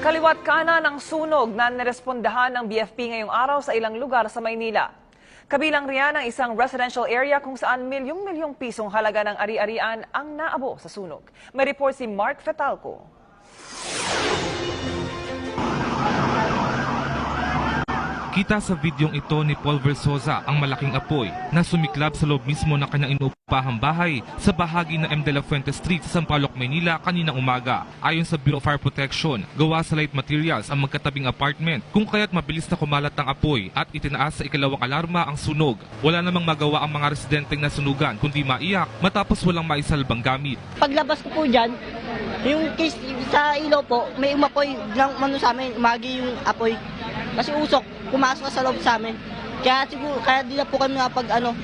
Kaliwat kanan ang sunog na nirespondahan ng BFP ngayong araw sa ilang lugar sa Maynila. Kabilang riyan ang isang residential area kung saan milyong-milyong pisong halaga ng ari-arian ang naabo sa sunog. May report si Mark Fetalco. Kita sa videong ito ni Paul Versosa ang malaking apoy na sumiklab sa loob mismo ng kanyang inuupahang bahay sa bahagi ng M. De La Fuente Street sa Sampaloc, Maynila kaninang umaga. Ayon sa Bureau of Fire Protection, gawa sa light materials ang magkatabing apartment kung kaya't mabilis na kumalat ang apoy at itinaas sa ikalawang alarma ang sunog. Wala namang magawa ang mga residenteng nasunugan kundi maiyak matapos walang maisalbang gamit. Paglabas ko po dyan, yung case sa ilaw po, may umapoy ng ano sa amin, umagi yung apoy. Kasi usok, pumasok sa loob sa amin. Kaya siguro, kaya di na po kami pag ano,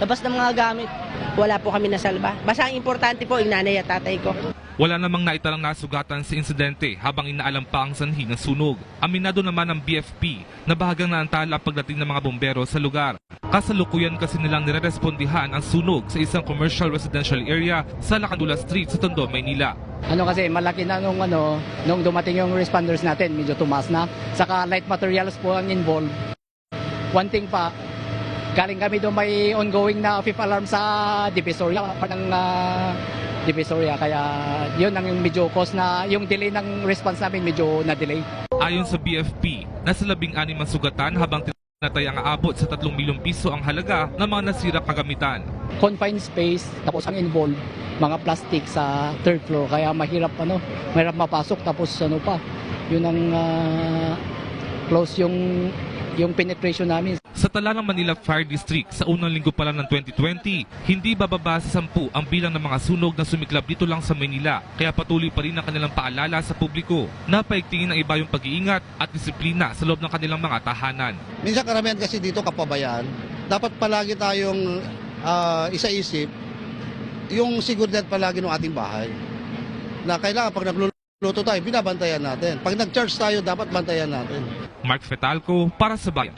labas ng mga gamit. wala po kami nasalba. Basta ang importante po, yung nanay at tatay ko. Wala namang naitalang nasugatan sa insidente habang inaalam pa ang sanhi ng sunog. Aminado naman ng BFP na bahagang naantala ang pagdating ng mga bombero sa lugar. Kasalukuyan kasi nilang nirerespondihan ang sunog sa isang commercial residential area sa Lacandula Street sa Tondo, Maynila. Ano kasi malaki na nung ano nung dumating yung responders natin medyo tumaas na saka light materials po ang involved one thing pa galing kami doon may ongoing na fifth alarm sa Divisoria parang uh, Divisoria. Kaya yun ang yung medyo cause na yung delay ng response namin medyo na delay Ayon sa BFP, nasa labing anim ang sugatan habang tinatay ang aabot sa 3 milyong piso ang halaga ng mga nasira kagamitan. confined space tapos ang involved mga plastic sa third floor. Kaya mahirap ano mahirap mapasok tapos ano pa yun ang ah, close yung yung penetration namin Sa tala ng Manila Fire District sa unang linggo pa lang ng 2020, hindi bababa sa 10 ang bilang ng mga sunog na sumiklab dito lang sa Manila. Kaya patuloy pa rin ang kanilang paalala sa publiko na paigtingin ng iba yung pag-iingat at disiplina sa loob ng kanilang mga tahanan. Minsan karamihan kasi dito kapabayaan. Dapat palagi tayong ah, isa-isip yung seguridad palagi ng ating bahay. Na kailangan pag nagluluto tayo, binabantayan natin. Pag nag-charge tayo, dapat bantayan natin. Mark Fetalco para sa Bayan.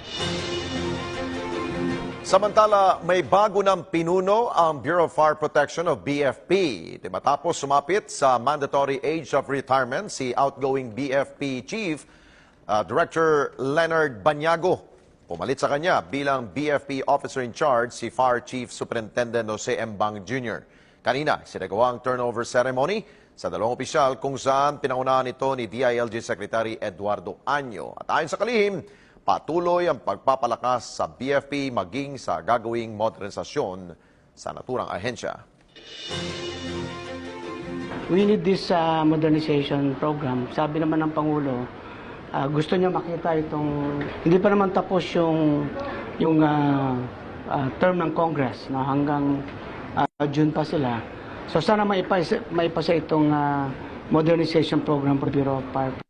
Samantala, may bago ng pinuno ang Bureau of Fire Protection of BFP. Di matapos sumapit sa mandatory age of retirement si outgoing BFP Chief uh, Director Leonard Banyago. Pumalit sa kanya bilang BFP Officer in Charge si Fire Chief Superintendent Jose M. Bang Jr. Kanina, sinagawa ang turnover ceremony sa dalawang opisyal kung saan pinangunahan ito ni DILG Secretary Eduardo Anyo. At ayon sa kalihim, patuloy ang pagpapalakas sa BFP maging sa gagawing modernisasyon sa naturang ahensya. We need this uh, modernization program. Sabi naman ng Pangulo, uh, gusto niya makita itong, hindi pa naman tapos yung, yung uh, uh, term ng Congress, no, hanggang uh, June pa sila. So sana maipasa, maipasa itong uh, modernization program for Bureau of Fire